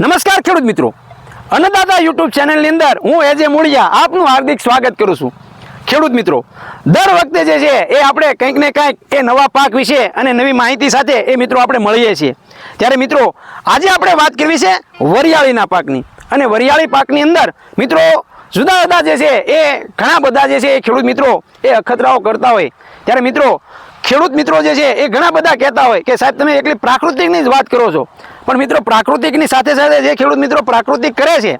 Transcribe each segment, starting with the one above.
નમસ્કાર ખેડૂત મિત્રો. અન્નદાતા યુટ્યુબ ચેનલની અંદર હું એજે મૂળિયા આપનું હાર્દિક સ્વાગત કરું છું. ખેડૂત મિત્રો, દર વખતે જે છે એ આપણે કંઈક ને કંઈક એ નવા પાક વિશે અને નવી માહિતી સાથે એ મિત્રો આપણે મળીએ છીએ. ત્યારે મિત્રો, આજે આપણે વાત કરવી છે વરિયાળીના પાકની. અને વરિયાળી પાકની અંદર મિત્રો, જુદા જુદા જે છે એ ઘણા બધા જે છે એ ખેડૂત મિત્રો એ અખતરાઓ કરતા હોય. ત્યારે મિત્રો ખેડૂત મિત્રો જે છે, એ ઘણા બધા કહેતા હોય કે સાહેબ, તમે એકલી પ્રાકૃતિકની જ વાત કરો છો. પણ મિત્રો, પ્રાકૃતિકની સાથે સાથે જે ખેડૂત મિત્રો પ્રાકૃતિક કરે છે,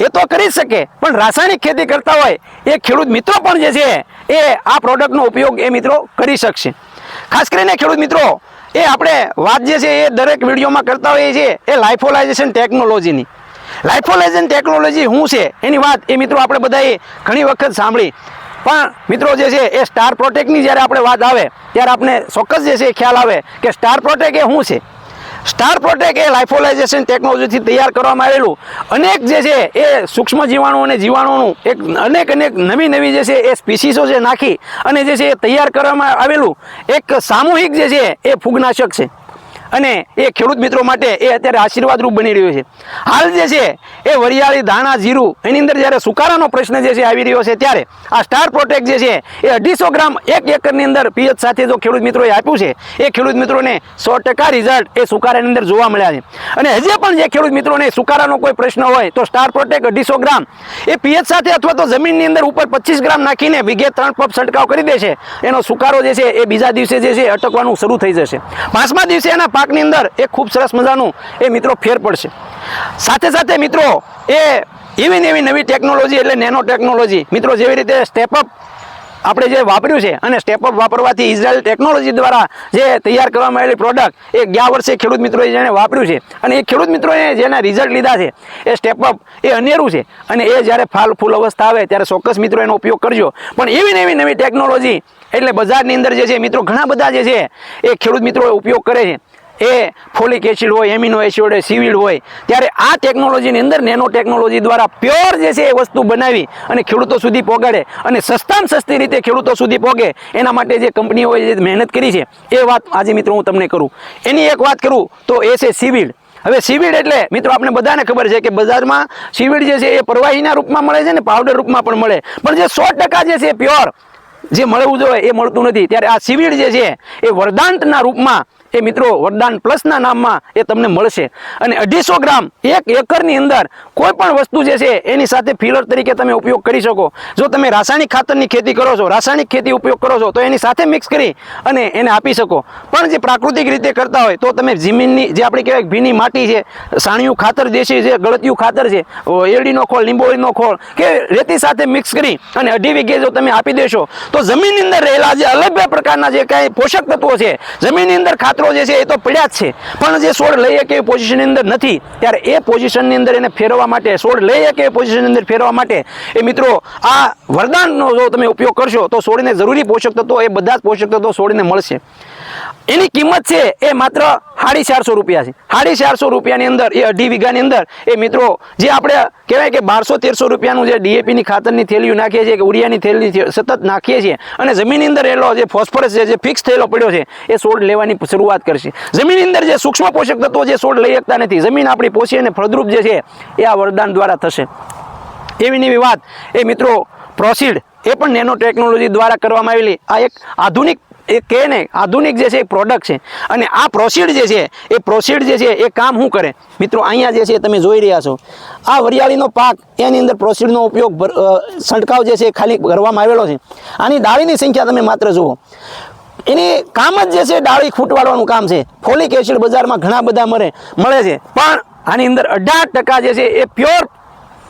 એ તો કરી જ શકે. પણ રાસાયણિક ખેતી કરતા હોય, એ ખેડૂત મિત્રો પણ જે છે, એ આ પ્રોડક્ટનો ઉપયોગ એ મિત્રો કરી શકશે. ખાસ કરીને ખેડૂત મિત્રો, એ આપણે વાત જે છે, એ દરેક વિડીયોમાં કરતા હોઈએ છીએ, એ લાઇફોલાઇઝેશન ટેકનોલોજીની. લાઇફોલાઇઝેશન ટેકનોલોજી શું છે? એની વાત એ મિત્રો આપણે બધાએ ઘણી વખત સાંભળી. પણ મિત્રો જે છે, એ સ્ટાર પ્રોટેક્ટની જ્યારે આપણે વાત આવે, ત્યારે આપણે ચોક્કસ જે છે, એ ખ્યાલ આવે કે સ્ટાર પ્રોટેક્ટ એ શું છે? સ્ટાર પ્રોટેક એ લાઇફોલાઇઝેશન ટેકનોલોજીથી તૈયાર કરવામાં આવેલું. અનેક જે છે, એ સૂક્ષ્મ જીવાણુ અને જીવાણુનું એક અનેક અનેક નવી નવી જે છે, એ સ્પીસીસો છે નાખી અને જે છે, એ તૈયાર કરવામાં આવેલું. એક સામૂહિક જે છે, એ ફૂગનાશક છે. અને એ ખેડૂત મિત્રો માટે એ અત્યારે આશીર્વાદરૂપ બની રહ્યું છે. હાલ જે છે, એ વરિયાળી ધાણા જીરું, એની અંદર જ્યારે સુકારાનો પ્રશ્ન જે છે આવી રહ્યો છે, ત્યારે આ સ્ટાર પ્રોટેક્ટ જે છે, એ અઢીસો ગ્રામ એક એકરની અંદર પિયત સાથે જો ખેડૂત મિત્રોએ આપ્યું છે, એ ખેડૂત મિત્રોને સો ટકા રિઝલ્ટ એ સુકારાની અંદર જોવા મળ્યા છે. અને હજી પણ જે ખેડૂત મિત્રોને સુકારાનો કોઈ પ્રશ્ન હોય, તો સ્ટાર પ્રોટેક્ટ અઢીસો ગ્રામ, એ પિયત સાથે અથવા તો જમીનની અંદર ઉપર પચીસ ગ્રામ નાખીને વીઘે ત્રણ પપ છંટકાવ કરી દે છે એનો સુકારો જે છે, એ બીજા દિવસે જે છે અટકવાનું શરૂ થઈ જશે. પાંચમા દિવસે એના પાકની અંદર એ ખૂબ સરસ મજાનું એ મિત્રો ફેર પડશે. સાથે સાથે મિત્રો, એ એવી ને એવી નવી ટેકનોલોજી એટલે નેનો ટેકનોલોજી મિત્રો, જેવી રીતે સ્ટેપઅપ આપણે જે વાપર્યું છે અને સ્ટેપઅપ વાપરવાથી ઇઝરાયલ ટેકનોલોજી દ્વારા જે તૈયાર કરવામાં આવેલી પ્રોડક્ટ એ ગયા વર્ષે ખેડૂત મિત્રોએ જેણે વાપર્યું છે અને એ ખેડૂત મિત્રોએ જેના રિઝલ્ટ લીધા છે, એ સ્ટેપઅપ એ અનેરું છે અને એ જ્યારે ફાલ ફૂલ અવસ્થા આવે ત્યારે ચોક્કસ મિત્રો એનો ઉપયોગ કરજો. પણ એવી ને એવી નવી ટેકનોલોજી એટલે બજારની અંદર જે છે મિત્રો, ઘણા બધા જે છે એ ખેડૂત મિત્રો ઉપયોગ કરે છે. એ ફોલિક એસિડ હોય, એમિનો એસિડ હોય સિવિડ હોય, ત્યારે આ ટેકનોલોજીની અંદર નેનો ટેકનોલોજી દ્વારા પ્યોર જે છે એ વસ્તુ બનાવી અને ખેડૂતો સુધી પહોંચાડે અને સસ્તામાં સસ્તી રીતે ખેડૂતો સુધી પહોંચે એના માટે જે કંપનીઓએ જે મહેનત કરી છે, એ વાત આજે મિત્રો હું તમને કરું. એની એક વાત કરું તો એ છે સિવિડ હવે સીવીડ એટલે મિત્રો આપણે બધાને ખબર છે કે બજારમાં સીવીડ જે છે એ પ્રવાહીના રૂપમાં મળે છે ને પાવડર રૂપમાં પણ મળે. પણ જે સો ટકા જે છે પ્યોર જે મળવું જોઈએ એ મળતું નથી. ત્યારે આ સીવીડ જે છે એ વરદાંતના રૂપમાં એ મિત્રો, વરદાન પ્લસના નામમાં એ તમને મળશે. અને અઢીસો ગ્રામ એક એકરની અંદર કોઈ પણ વસ્તુ જે છે, એની સાથે ફિલર તરીકે તમે ઉપયોગ કરી શકો. જો તમે રાસાયણિક ખાતરની ખેતી કરો છો, રાસાયણિક ખેતી ઉપયોગ કરો છો, તો એની સાથે મિક્સ કરી અને એને આપી શકો. પણ જે પ્રાકૃતિક રીતે કરતા હોય, તો તમે જમીનની જે આપણે કહેવાય ભીની માટી છે, સાણિયું ખાતર દેશી છે ગળતિયું ખાતર છે એરડીનો ખોળ, લીંબોળીનો ખોળ, કે રેતી સાથે મિક્સ કરી અને અઢી વીઘે જો તમે આપી દેશો, તો જમીનની અંદર રહેલા જે અલગ પ્રકારના જે કાંઈ પોષક તત્વો છે, જમીનની અંદર ખાતરો જે છે એ તો પડ્યા જ છે. પણ જે છોડ લઈ શકે એ પોઝિશનની અંદર નથી, ત્યારે એ પોઝિશનની અંદર એને ફેરવવા માટે છોડ લઈ શકે એ પોઝિશનની અંદર ફેરવવા માટે, એ મિત્રો, આ વરદાનનો જો તમે ઉપયોગ કરશો, તો છોડને જરૂરી પોષક તત્વો, એ બધા જ પોષક તત્વો છોડને મળશે. એની કિંમત છે એ માત્ર સાડી ચારસો રૂપિયા છે. સાડી ચારસો રૂપિયાની અંદર, એ અઢી વીઘાની અંદર, એ મિત્રો, જે આપણે કહેવાય કે બારસો તેરસો રૂપિયાનું જે ડીએપીની ખાતરની થેલીઓ નાખીએ છીએ કે ઉડિયાની થેલી સતત નાખીએ છીએ અને જમીનની અંદર એલો જે ફોસ્ફરસ છે જે ફિક્સ થયેલો પડ્યો છે, એ સોડ લેવાની શરૂઆત કરશે. જમીનની અંદર જે સૂક્ષ્મ પોષક તત્વો જે સોડ લઈ શકતા નથી, જમીન આપણી પોષી અને ફળદ્રુપ જે છે, એ આ વરદાન દ્વારા થશે. એવી એવી વાત, એ મિત્રો પ્રોસીડ એ પણ નેનો ટેકનોલોજી દ્વારા કરવામાં આવેલી આ એક આધુનિક એ કહે ને આધુનિક જે છે એ પ્રોડક્ટ છે. અને આ પ્રોસીડ જે છે, એ પ્રોસીડ જે છે, એ કામ શું કરે? મિત્રો, અહીંયા જે છે તમે જોઈ રહ્યા છો. આ વરિયાળીનો પાક, એની અંદર પ્રોસીડનો ઉપયોગ છંટકાવ જે છે ખાલી કરવામાં આવેલો છે. આની ડાળીની સંખ્યા તમે માત્ર જુઓ. એની કામ જ જે છે ડાળી ખૂટવાડવાનું કામ છે. ફોલિક એસિડ બજારમાં ઘણા બધા મળે મળે છે. પણ આની અંદર અઢાર ટકા જે છે એ પ્યોર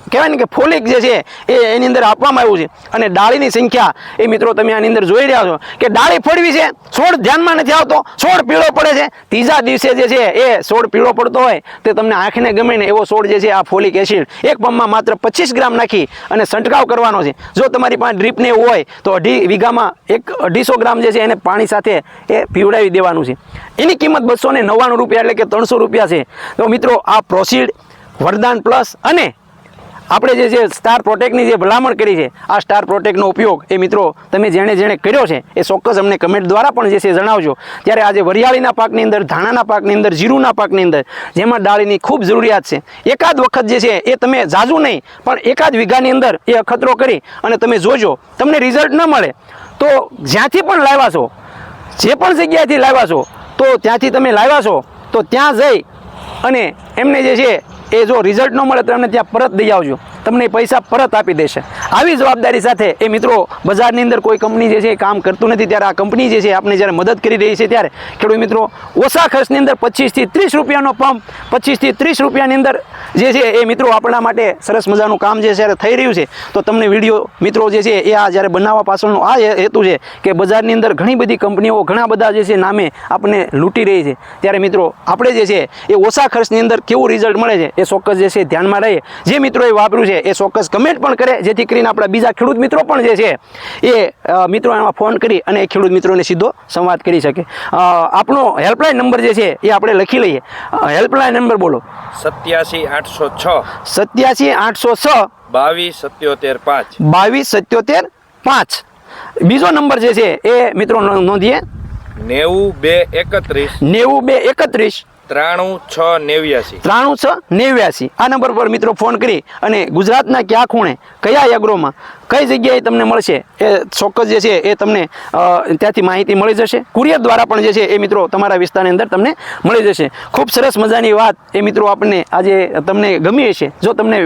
કહેવાય ને કે ફોલિક જે છે એ એની અંદર આપવામાં આવ્યું છે. અને ડાળીની સંખ્યા, એ મિત્રો તમે આની અંદર જોઈ રહ્યા છો કે ડાળી ફળવી છે, છોડ ધ્યાનમાં નથી આવતો, છોડ પીળો પડે છે. ત્રીજા દિવસે જે છે એ છોડ પીળો પડતો હોય, તે તમને આંખને ગમે ને એવો છોડ જે છે આ ફોલિક એસિડ, એક પંપમાં માત્ર પચીસ ગ્રામ નાખી અને છંટકાવ કરવાનો છે. જો તમારી પાસે ડ્રીપ ને એવું હોય, તો અઢી વીઘામાં એક અઢીસો ગ્રામ જે છે એને પાણી સાથે એ પીવડાવી દેવાનું છે. એની કિંમત બસો ને નવ્વાણું રૂપિયા એટલે કે ત્રણસો રૂપિયા છે. તો મિત્રો, આ પ્રોસીડ, વરદાન પ્લસ અને આપણે જે છે સ્ટાર પ્રોટેક્ટની જે ભલામણ કરી છે, આ સ્ટાર પ્રોટેક્ટનો ઉપયોગ એ મિત્રો તમે જેણે જેણે કર્યો છે, એ ચોક્કસ અમને કમેન્ટ દ્વારા પણ જે છે જણાવજો. ત્યારે આજે વરિયાળીના પાકની અંદર, ધાણાના પાકની અંદર, જીરુના પાકની અંદર, જેમાં ડાળીની ખૂબ જરૂરિયાત છે. એકાદ વખત જે છે એ તમે જાજુ નહીં, પણ એકાદ વીઘાની અંદર એ અખતરો કરી અને તમે જોજો, તમને રિઝલ્ટ ન મળે. તો જ્યાંથી પણ લાવ્યા છો, જે પણ જગ્યાએથી લાવ્યા છો, તો ત્યાંથી તમે લાવ્યા છો, તો ત્યાં જઈ અને એમને જે છે એ જો રિઝલ્ટ ન મળે તો એમને ત્યાં પરત દઈ આવજો. તમને પૈસા પરત આપી દેશે. આવી જવાબદારી સાથે એ મિત્રો બજારની અંદર કોઈ કંપની જે છે એ કામ કરતું નથી, ત્યારે આ કંપની જે છે આપણે જ્યારે મદદ કરી રહી છે ત્યારે ખેડૂત મિત્રો ઓછા ખર્ચની અંદર પચીસથી ત્રીસ રૂપિયાનો પંપ, પચીસથી ત્રીસ રૂપિયાની અંદર જે છે એ મિત્રો આપણા માટે સરસ મજાનું કામ જે છે થઈ રહ્યું છે. તો તમને વીડિયો મિત્રો જે છે એ આ જ્યારે બનાવવા પાછળનો આ હેતુ છે કે બજારની અંદર ઘણી બધી કંપનીઓ ઘણા બધા જે છે નામે આપણને લૂંટી રહી છે. ત્યારે મિત્રો આપણે જે છે એ ઓછા ખર્ચની અંદર કેવું રિઝલ્ટ મળે છે એ ચોક્કસ જે છે ધ્યાનમાં રહીએ જે મિત્રોએ વાપર્યું છે એ ચોક્કસ કમેન્ટ પણ કરે. જેથી કરીને આપણા બીજા ખેડૂત મિત્રો પણ જે છે એ મિત્રો એમાં ફોન કરી અને એ ખેડૂત મિત્રોને સીધો સંવાદ કરી શકે. આપણો હેલ્પલાઇન નંબર જે છે એ આપણે લખી લઈએ. હેલ્પલાઇન નંબર બોલો. સત્યાસી આઠસો છ. સત્યાસી આઠસો છ. બાવીસ સત્યોતેર પાંચ. બાવીસ સત્યોતેર પાંચ. બીજો નંબર જે છે એ મિત્રો નોંધીએ. નેવું બે એકત્રીસ. નેવું બે એકત્રીસ. ત્રાણું છ નેવ્યાસી. ત્રાણું છ નેવ્યાસી. આ નંબર પર મિત્રો ફોન કરી અને ગુજરાતના કયા ખૂણે, કયા એગ્રોમાં કઈ જગ્યાએ તમને મળશે એ ચોક્કસ જે છે એ તમને ત્યાંથી માહિતી મળી જશે. કુરિયર દ્વારા પણ જે છે એ મિત્રો તમારા વિસ્તારની અંદર તમને મળી જશે. ખૂબ સરસ મજાની વાત એ મિત્રો આપણને આજે તમને ગમી હશે. જો તમને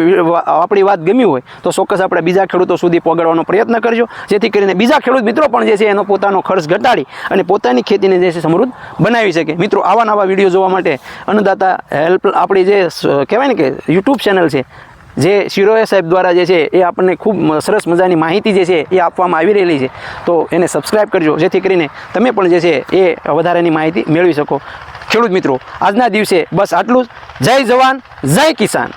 આપણી વાત ગમી હોય, તો ચોક્કસ આપણે બીજા ખેડૂતો સુધી પહોંચાડવાનો પ્રયત્ન કરજો. જેથી કરીને બીજા ખેડૂત મિત્રો પણ જે છે એનો પોતાનો ખર્ચ ઘટાડી અને પોતાની ખેતીને જે છે સમૃદ્ધ બનાવી શકે. મિત્રો, આવા નવા વીડિયો જોવા માટે અન્નદાતા હેલ્પ આપણી જે કહેવાય ને કે યુટ્યુબ ચેનલ છે જે શિરોએ સાહેબ દ્વારા જે છે એ આપણને ખૂબ સરસ મજાની માહિતી જે છે એ આપવામાં આવી રહેલી છે. તો એને સબસ્ક્રાઈબ કરજો, જેથી કરીને તમે પણ જે છે એ વધારાની માહિતી મેળવી શકો. ખેડૂત મિત્રો, આજના દિવસે બસ આટલું જ. જય જવાન, જય કિસાન.